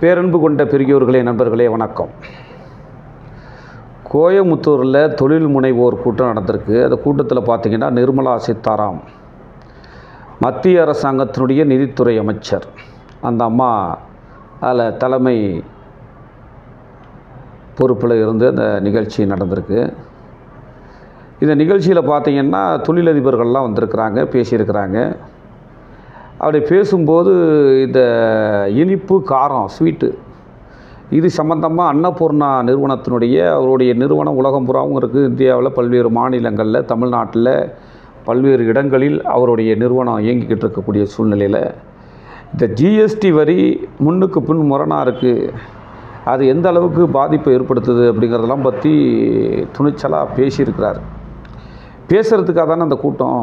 பேரன்பு கொண்ட பெரியோர்களே நண்பர்களே வணக்கம். கோயமுத்தூரில் தொழில் முனைவோர் கூட்டம் நடந்திருக்கு. அந்த கூட்டத்தில் பார்த்திங்கன்னா நிர்மலா சீதாராம் மத்திய அரசாங்கத்தினுடைய நிதித்துறை அமைச்சர். அந்த அம்மா அதில் தலைமை பொறுப்பில் இருந்து அந்த நிகழ்ச்சி நடந்திருக்கு. இந்த நிகழ்ச்சியில் பார்த்திங்கன்னா தொழிலதிபர்கள்லாம் வந்திருக்கிறாங்க பேசியிருக்கிறாங்க. அப்படி பேசும்போது இந்த இனிப்பு காரம் ஸ்வீட்டு இது சம்மந்தமாக அன்னபூர்ணா நிறுவனத்தினுடைய அவருடைய நிறுவனம் உலகம் புறாவும் இருக்குது இந்தியாவில் பல்வேறு மாநிலங்களில் தமிழ்நாட்டில் பல்வேறு இடங்களில் அவருடைய நிறுவனம் இயங்கிக்கிட்டு இருக்கக்கூடிய சூழ்நிலையில் இந்த ஜிஎஸ்டி வரி முன்னுக்கு பின் முரணாக இருக்குது அது எந்த அளவுக்கு பாதிப்பை ஏற்படுத்துது அப்படிங்கிறதெல்லாம் பற்றி துணிச்சலாக பேசியிருக்கிறார். பேசுகிறதுக்காக தானே அந்த கூட்டம்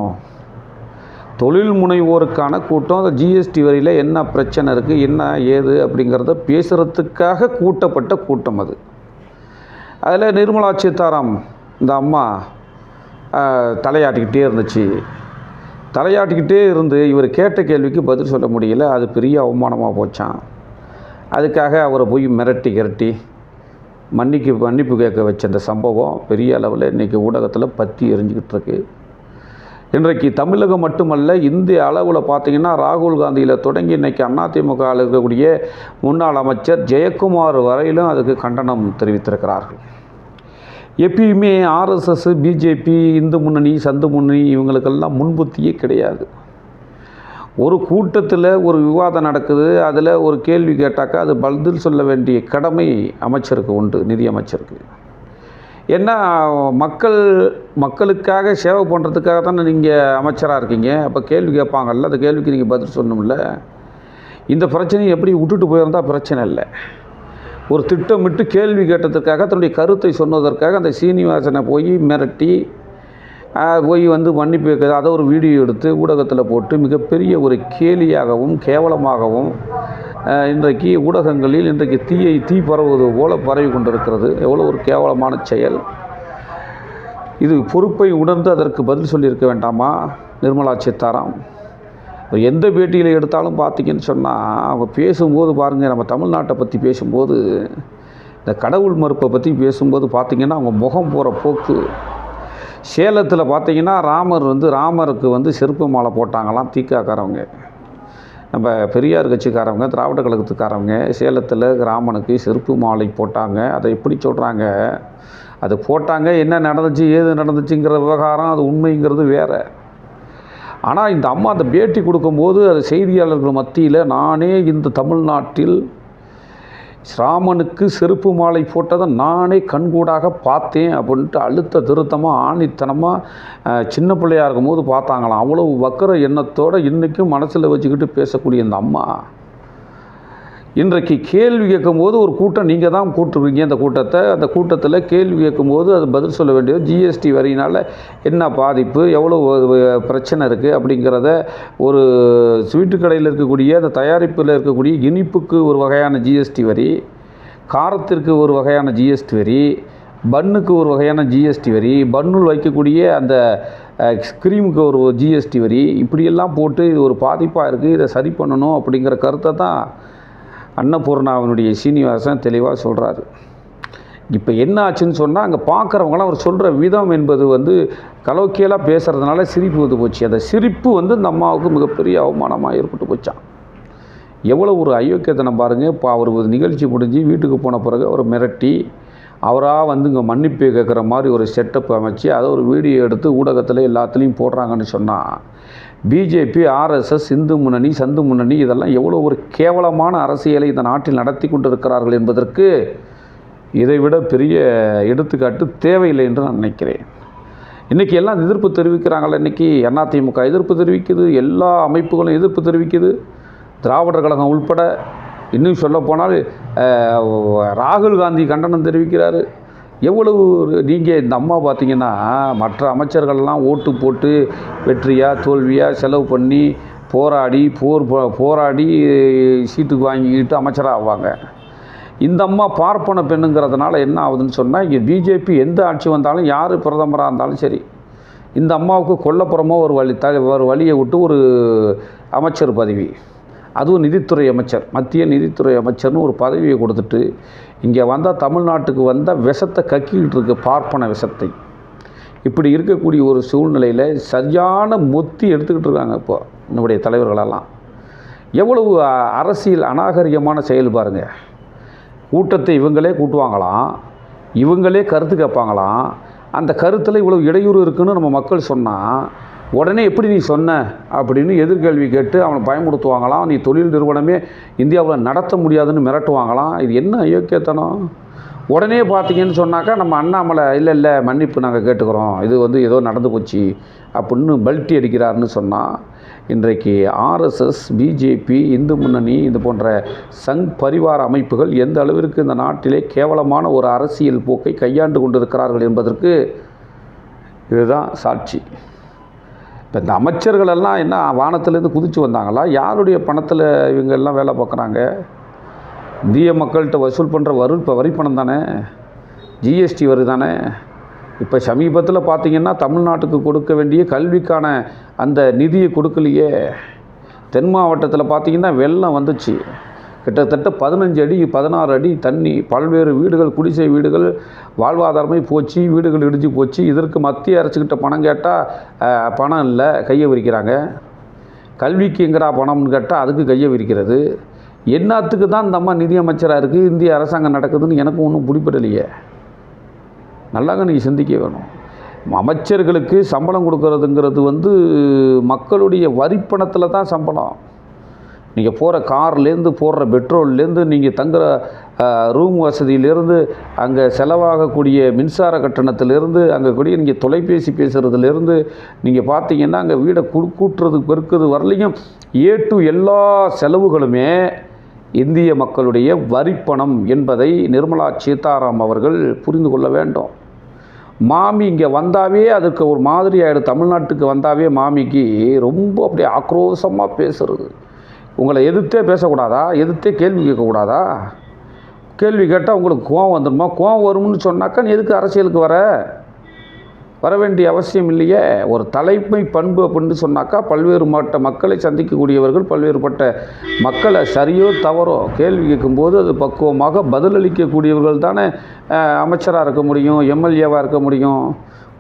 தொழில் முனைவோருக்கான கூட்டம் அந்த ஜிஎஸ்டி வரியில் என்ன பிரச்சனை இருக்குது என்ன ஏது அப்படிங்கிறத பேசுகிறதுக்காக கூட்டப்பட்ட கூட்டம் அது. அதில் நிர்மலா சீதாராம் இந்த அம்மா தலையாட்டிக்கிட்டே இருந்துச்சு. தலையாட்டிக்கிட்டே இருந்து இவர் கேட்ட கேள்விக்கு பதில் சொல்ல முடியல அது பெரிய அவமானமாக போச்சான் அதுக்காக அவரை போய் மிரட்டி கிரட்டி மன்னிக்கு மன்னிப்பு கேட்க வச்ச அந்த சம்பவம் பெரிய அளவில் இன்றைக்கி ஊடகத்தில் பற்றி எரிஞ்சிக்கிட்டு இருக்குது இன்றைக்கு தமிழகம் மட்டுமல்ல இந்திய அளவில் பார்த்தீங்கன்னா ராகுல் காந்தியில் தொடங்கி இன்றைக்கி அதிமுக இருக்கக்கூடிய முன்னாள் அமைச்சர் ஜெயக்குமார் வரையிலும் அதுக்கு கண்டனம் தெரிவித்திருக்கிறார்கள். எப்பயுமே ஆர்எஸ்எஸ் பிஜேபி இந்து முன்னணி சந்து முன்னணி இவங்களுக்கெல்லாம் முன்புத்தியே கிடையாது. ஒரு கூட்டத்தில் ஒரு விவாதம் நடக்குது அதில் ஒரு கேள்வி கேட்டாக்கா அது பதில் சொல்ல வேண்டிய கடமை அமைச்சருக்கு உண்டு நிதி அமைச்சருக்கு. ஏன்னா மக்கள் மக்களுக்காக சேவை பண்ணுறதுக்காக தானே நீங்கள் அமைச்சராக இருக்கீங்க? அப்போ கேள்வி கேட்பாங்கல்ல அந்த கேள்விக்கு நீங்கள் பதில் சொல்லணும்ல. இந்த பிரச்சனையை எப்படி விட்டுட்டு போயிருந்தால் பிரச்சனை இல்லை. ஒரு திட்டமிட்டு கேள்வி கேட்டதற்காக தன்னுடைய கருத்தை சொன்னதற்காக அந்த சீனிவாசனை போய் மிரட்டி போய் வந்து மன்னிப்பு அதை ஒரு வீடியோ எடுத்து ஊடகத்தில் போட்டு மிகப்பெரிய ஒரு கேலியாகவும் கேவலமாகவும் இன்றைக்கு ஊடகங்களில் இன்றைக்கு தீயை தீ பரவுவது போல பரவி கொண்டிருக்கிறது. எவ்வளோ ஒரு கேவலமான செயல். இது பொறுப்பை உணர்ந்து அதற்கு பதில் சொல்லியிருக்க வேண்டாமா? நிர்மலா சீதாராம். எந்த பேட்டியில் எடுத்தாலும் பார்த்தீங்கன்னு சொன்னால் அவங்க பேசும்போது பாருங்கள் நம்ம தமிழ்நாட்டை பற்றி பேசும்போது இந்த கடவுள் மறுப்பை பற்றி பேசும்போது பார்த்தீங்கன்னா அவங்க முகம் போகிற போக்கு. சேலத்தில் பார்த்தீங்கன்னா ராமர் வந்து ராமருக்கு வந்து செருப்பு மாலை போட்டாங்களாம் தீக்காக்காரவங்க. நம்ம பெரியார் கட்சிக்காரவங்க திராவிட கழகத்துக்காரவங்க சேலத்தில் ராமனுக்கு செருப்பு மாலை போட்டாங்க. அதை எப்படி சொல்கிறாங்க அது போட்டாங்க என்ன நடந்துச்சு ஏது நடந்துச்சுங்கிற விவகாரம் அது உண்மைங்கிறது வேறு. ஆனால் இந்த அம்மா அந்த பேட்டி கொடுக்கும்போது அது செய்தியாளர்கள் மத்தியில் நானே இந்த தமிழ்நாட்டில் ராமனுக்கு செருப்பு மாலை போட்டதை நானே கண்கூடாக பார்த்தேன் அப்படின்ட்டு அழுத்த திருத்தமாக ஆணித்தனமாக சின்ன பிள்ளையா இருக்கும்போது பார்த்தாங்களாம். அவ்வளவு வக்கர எண்ணத்தோடு இன்றைக்கும் மனசில் வச்சுக்கிட்டு பேசக்கூடிய இந்த அம்மா. இன்றைக்கு கேள்வி கேட்கும்போது ஒரு கூட்டம் நீங்கள் தான் கூட்டுருவீங்க அந்த கூட்டத்தை. அந்த கூட்டத்தில் கேள்வி கேட்கும்போது அது பதில் சொல்ல வேண்டியது. ஜிஎஸ்டி வரியினால் என்ன பாதிப்பு எவ்வளோ பிரச்சனை இருக்குது அப்படிங்கிறத ஒரு ஸ்வீட்டு கடையில் இருக்கக்கூடிய அந்த தயாரிப்பில் இருக்கக்கூடிய இனிப்புக்கு ஒரு வகையான ஜிஎஸ்டி வரி காரத்திற்கு ஒரு வகையான ஜிஎஸ்டி வரி பன்னுக்கு ஒரு வகையான ஜிஎஸ்டி வரி பன்னுள் வைக்கக்கூடிய அந்த ஸ்க்ரீமுக்கு ஒரு ஜிஎஸ்டி வரி இப்படியெல்லாம் போட்டு இது ஒரு பாதிப்பாக இருக்குது இதை சரி பண்ணணும் அப்படிங்கிற கருத்தை தான் அன்னபூர்ணாவினுடைய சீனிவாசன் தெளிவாக சொல்கிறாரு இப்போ என்ன ஆச்சுன்னு சொன்னால் அங்கே பார்க்குறவங்களாம் அவர் சொல்கிற விதம் என்பது வந்து கலோக்கியலாக பேசுகிறதுனால சிரிப்பு வந்து போச்சு. அந்த சிரிப்பு வந்து இந்த அம்மாவுக்கு மிகப்பெரிய அவமானமாக ஏற்பட்டு போச்சான் எவ்வளோ ஒரு அயோக்கியத்தனம் பாருங்கள் இப்போ அவர் ஒரு நிகழ்ச்சி முடிஞ்சு வீட்டுக்கு போன பிறகு அவர் மிரட்டி அவராக வந்து இங்கே மன்னிப்பு கேட்குற மாதிரி ஒரு செட்டப் அமைச்சு அதை ஒரு வீடியோ எடுத்து ஊடகத்தில் எல்லாத்துலேயும் போடுறாங்கன்னு சொன்னால் பிஜேபி ஆர்எஸ்எஸ் இந்து முன்னணி சந்து முன்னணி இதெல்லாம் எவ்வளோ ஒரு கேவலமான அரசியலை இந்த நாட்டில் நடத்தி கொண்டிருக்கிறார்கள் என்பதற்கு இதைவிட பெரிய எடுத்துக்காட்டு தேவையில்லை என்று நான் நினைக்கிறேன். இன்றைக்கி எல்லாம் எதிர்ப்பு தெரிவிக்கிறாங்களே இன்றைக்கி அதிமுக எதிர்ப்பு தெரிவிக்குது எல்லா அமைப்புகளும் எதிர்ப்பு தெரிவிக்குது. திராவிடர் கழகம் உள்பட இன்னும் சொல்லப்போனால் ராகுல் காந்தி கண்டனம் தெரிவிக்கிறாரு. எவ்வளவு நீங்கள் இந்த அம்மா பார்த்தீங்கன்னா மற்ற அமைச்சர்கள்லாம் ஓட்டு போட்டு வெற்றியா தோல்வியா செலவு பண்ணி போராடி போர் போ- போராடி சீட்டுக்கு வாங்கிக்கிட்டு அமைச்சராக ஆவாங்க. இந்த அம்மா பார்ப்பன பெண்ணுங்கிறதுனால என்ன ஆகுதுன்னு சொன்னால் இங்கே பிஜேபி எந்த ஆட்சி வந்தாலும் யார் பிரதமராக இருந்தாலும் சரி இந்த அம்மாவுக்கு கொல்லப்புறமோ ஒரு வழி த ஒரு வழியை விட்டு ஒரு அமைச்சர் பதவி. அதுவும் நிதித்துறை அமைச்சர் மத்திய நிதித்துறை அமைச்சர்னு ஒரு பதவியை கொடுத்துட்டு இங்கே வந்தால் தமிழ்நாட்டுக்கு வந்தால் விஷத்தை கக்கிக்கிட்டு இருக்கு பார்ப்பன விஷத்தை. இப்படி இருக்கக்கூடிய ஒரு சூழ்நிலையில் சரியான மொத்தி எடுத்துக்கிட்டு இருக்காங்க இப்போ நம்முடைய தலைவர்களெல்லாம். எவ்வளவு அரசியல் அநாகரிகமான செயல் பாருங்க. கூட்டத்தை இவங்களே கூட்டுவாங்களாம் இவங்களே கருத்து கேட்பாங்களாம். அந்த கருத்தில் இவ்வளோ இடையூறு இருக்குன்னு நம்ம மக்கள் சொன்னால் உடனே எப்படி நீ சொன்ன அப்படின்னு எதிர்கேள்வி கேட்டு அவனை பயமுடுத்துவாங்களாம் நீ தொழில் நிறுவனமே இந்தியாவில் நடத்த முடியாதுன்னு மிரட்டுவாங்களாம். இது என்ன அயோக்கியத்தனம் உடனே பார்த்தீங்கன்னு சொன்னாக்கா நம்ம அண்ணாமலை இல்லை இல்லை மன்னிப்பு நாங்கள் கேட்டுக்கிறோம். இது வந்து ஏதோ நடந்து போச்சு அப்படின்னு பல்ட்டி அடிக்கிறாருன்னு சொன்னால் இன்றைக்கு ஆர்எஸ்எஸ் பிஜேபி இந்து முன்னணி இது போன்ற சங் பரிவார அமைப்புகள் எந்த அளவிற்கு இந்த நாட்டிலே கேவலமான ஒரு அரசியல் போக்கை கையாண்டு கொண்டிருக்கிறார்கள் என்பதற்கு இதுதான் சாட்சி. இப்போ இந்த அமைச்சர்கள் எல்லாம் என்ன வானத்துலேருந்து குதிச்சு வந்தாங்களா? யாருடைய பணத்தில் இவங்க எல்லாம் வேலை பார்க்குறாங்க? இந்திய மக்கள்கிட்ட வசூல் பண்ணுற வரு இப்போ வரி பணம் தானே ஜிஎஸ்டி வரி தானே? இப்போ சமீபத்தில் பார்த்தீங்கன்னா தமிழ்நாட்டுக்கு கொடுக்க வேண்டிய கல்விக்கான அந்த நிதியை கொடுக்கலையே. தென் மாவட்டத்தில் பார்த்தீங்கன்னா வெள்ளம் வந்துச்சு. கிட்டத்தட்ட பதினஞ்சு அடி பதினாறு அடி தண்ணி பல்வேறு வீடுகள் குடிசை வீடுகள் வாழ்வாதாரமே போச்சு வீடுகள் இடிஞ்சு போச்சு. இதற்கு மத்திய அரசுக்கிட்ட பணம் கேட்டால் பணம் இல்லை கையை விரிக்கிறாங்க. கல்விக்கு எங்கடா பணம்னு கேட்டால் அதுக்கு கையை விரிக்கிறது. என்னத்துக்கு தான் இந்த அம்மா நிதியமைச்சராக இருக்குது இந்திய அரசாங்கம் நடக்குதுன்னு எனக்கு ஒன்றும் பிடிப்படலையே நல்லாங்க நீங்கள் சிந்திக்க வேணும். அமைச்சர்களுக்கு சம்பளம் கொடுக்கறதுங்கிறது வந்து மக்களுடைய வரிப்பணத்தில் தான் சம்பளம். நீங்கள் போகிற கார்லேருந்து போடுற பெட்ரோல்லேருந்து நீங்கள் தங்குற ரூம் வசதியிலேருந்து அங்கே செலவாகக்கூடிய மின்சார கட்டணத்திலேருந்து அங்கே கூடிய நீங்கள் தொலைபேசி பேசுகிறதுலேருந்து நீங்கள் பார்த்தீங்கன்னா அங்கே வீடை கு கூட்டுறது பெருக்குறது வரலையும் ஏ டு எல்லா செலவுகளுமே இந்திய மக்களுடைய வரிப்பணம் என்பதை நிர்மலா சீதாராம் அவர்கள் புரிந்து கொள்ள வேண்டும். மாமி இங்கே வந்தாவே அதுக்கு ஒரு மாதிரி ஆகிடும் தமிழ்நாட்டுக்கு வந்தாவே மாமிக்கு ரொம்ப அப்படியே ஆக்ரோஷமாக பேசுறது. உங்களை எதிர்த்தே பேசக்கூடாதா? எதிர்த்தே கேள்வி கேட்கக்கூடாதா? கேள்வி கேட்டால் உங்களுக்கு கோவம் வந்துடுமா கோவம் வரும்னு சொன்னாக்கா நீ எதுக்கு அரசியலுக்கு வர? வர வேண்டிய அவசியம் இல்லையே. ஒரு தலைமை பண்பு அப்படின்னு சொன்னாக்கா பல்வேறு மாவட்ட மக்களை சந்திக்கக்கூடியவர்கள் பல்வேறுபட்ட மக்களை சரியோ தவறோ கேள்வி கேட்கும்போது அது பக்குவமாக பதிலளிக்கக்கூடியவர்கள் தானே அமைச்சராக இருக்க முடியும் எம்எல்ஏவாக இருக்க முடியும்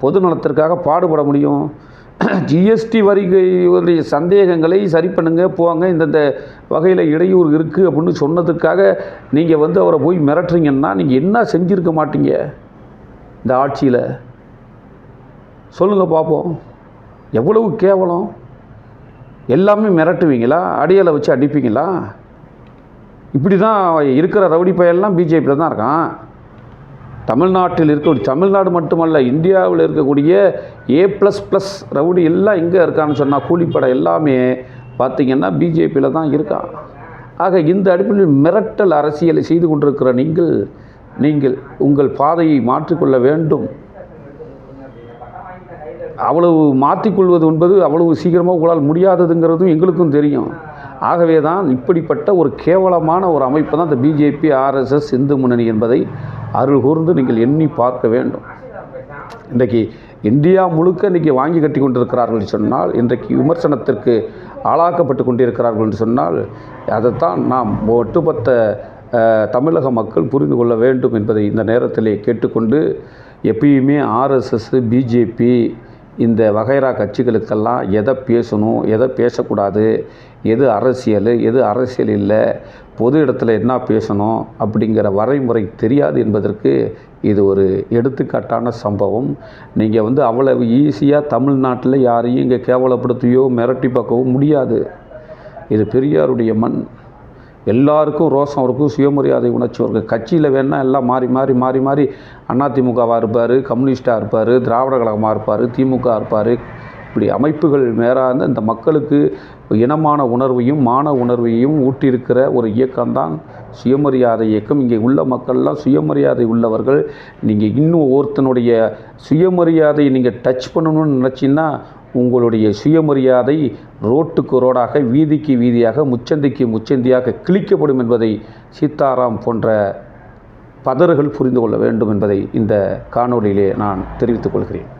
பொது நலத்திற்காக பாடுபட முடியும். ஜிஎஸ்டி வரிகளுடைய சந்தேகங்களை சரி பண்ணுங்க போங்க இந்தந்த வகையில் இடையூறு இருக்குது அப்படின்னு சொன்னதுக்காக நீங்கள் வந்து அவரை போய் மிரட்டுறீங்கன்னா நீங்கள் என்ன செஞ்சுருக்க மாட்டீங்க? இந்த ஆட்சியில். சொல்லுங்கள் பார்ப்போம் எவ்வளவு கேவலம். எல்லாமே மிரட்டுவீங்களா? அடியலை வச்சு அடிப்பீங்களா? இப்படி தான் இருக்கிற ரவுடி பையெல்லாம் பிஜேபியில் தான் இருக்கான். தமிழ்நாட்டில் இருக்கக்கூடிய தமிழ்நாடு மட்டுமல்ல இந்தியாவில் இருக்கக்கூடிய ஏ ப்ளஸ் ப்ளஸ் ரவுடி எல்லாம் எங்கே இருக்கான்னு சொன்னால் கூலிப்படை எல்லாமே பார்த்திங்கன்னா பிஜேபியில் தான் இருக்கான் ஆக இந்த அடிப்படையில் மிரட்டல் அரசியலை செய்து கொண்டிருக்கிற நீங்கள் நீங்கள் உங்கள் பாதையை மாற்றிக்கொள்ள வேண்டும். அவ்வளவு மாற்றிக்கொள்வது என்பது அவ்வளவு சீக்கிரமாக உங்களால் முடியாததுங்கிறதும் எங்களுக்கும் தெரியும். ஆகவே தான் இப்படிப்பட்ட ஒரு கேவலமான ஒரு அமைப்பு தான் இந்த பிஜேபி ஆர்எஸ்எஸ் இந்து முன்னணி என்பதை அருள் கூர்ந்து நீங்கள் எண்ணி பார்க்க வேண்டும். இன்றைக்கு இந்தியா முழுக்க இன்றைக்கி வாங்கி கட்டி கொண்டிருக்கிறார்கள் என்று சொன்னால் இன்றைக்கு விமர்சனத்திற்கு ஆளாக்கப்பட்டு கொண்டிருக்கிறார்கள் என்று சொன்னால் அதைத்தான் நாம் ஒட்டுமொத்த தமிழக மக்கள் புரிந்து கொள்ள வேண்டும் என்பதை இந்த நேரத்திலே கேட்டுக்கொண்டு எப்பயுமே ஆர்எஸ்எஸ் பிஜேபி இந்த வகைரா கட்சிகளுக்கெல்லாம் எதை பேசணும் எதை பேசக்கூடாது எது அரசியல் எது அரசியல் இல்லை பொது இடத்துல என்ன பேசணும் அப்படிங்கிற வரைமுறை தெரியாது என்பதற்கு இது ஒரு எடுத்துக்காட்டான சம்பவம். நீங்கள் வந்து அவ்வளவு ஈஸியாக தமிழ்நாட்டில் யாரையும் இங்கே கேவலப்படுத்தியோ மிரட்டி பார்க்கவோ முடியாது. இது பெரியாருடைய மண். எல்லாருக்கும் ரோசம் இருக்கும் சுயமரியாதை உணர்ச்சி. இருக்கும் கட்சியில் வேணால் எல்லாம் மாறி மாறி மாறி மாறி அதிமுகவாக இருப்பார் கம்யூனிஸ்டாக இருப்பார் திராவிட கழகமாக இருப்பார் திமுக இருப்பார். இப்படி அமைப்புகள் மேலான இந்த மக்களுக்கு இனமான உணர்வையும் மான உணர்வையும் ஊட்டியிருக்கிற ஒரு இயக்கம்தான் சுயமரியாதை இயக்கம். இங்கே உள்ள மக்கள்லாம் சுயமரியாதை உள்ளவர்கள். நீங்கள் இன்னும் ஒருத்தனுடைய சுயமரியாதையை நீங்கள் டச் பண்ணணும்னு நினச்சின்னா உங்களுடைய சுயமரியாதை ரோட்டுக்கு ரோடாக வீதிக்கு வீதியாக முச்சந்திக்கு முச்சந்தியாக கிழிக்கப்படும் என்பதை சீதாராம் போன்ற பதர்கள் புரிந்து கொள்ள வேண்டும் என்பதை இந்த காணொலியிலே நான் தெரிவித்துக் கொள்கிறேன்.